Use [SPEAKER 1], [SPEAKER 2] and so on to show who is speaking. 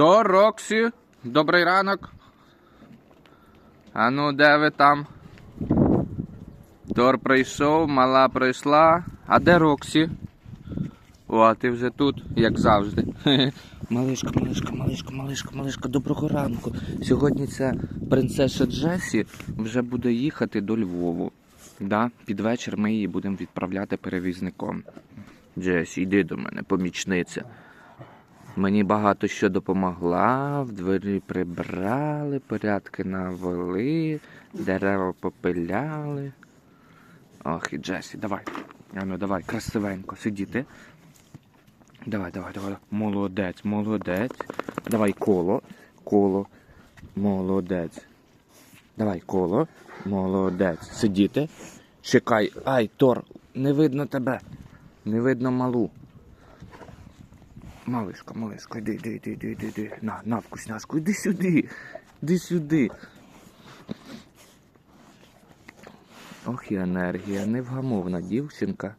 [SPEAKER 1] Тор, Роксі, добрий ранок. А ну, де ви там? Тор прийшов, мала прийшла. А де Роксі? О, а ти вже тут, як завжди. Малишка, малишка, малишка, малишка, малишка, доброго ранку. Сьогодні ця принцеса Джесі вже буде їхати до Львову. Да? Під вечір ми її будемо відправляти перевізником. Джесі, йди до мене, помічниця. Мені багато що допомогла, в двері прибрали, порядки навели, дерева попиляли. Ох, і Джесі, давай. Ану, давай, красивенько, сидіти. Давай, давай, давай. Молодець, молодець. Давай коло, коло, молодець. Давай коло, молодець. Сидіти. Чекай. Ай, Тор, не видно тебе. Не видно малу. Малишка, малишка, йди, йди, йди, йди, йди, йди. На, на, вкусняшку, йди сюди. йди сюди. Ох і енергія, невгамовна дівчинка.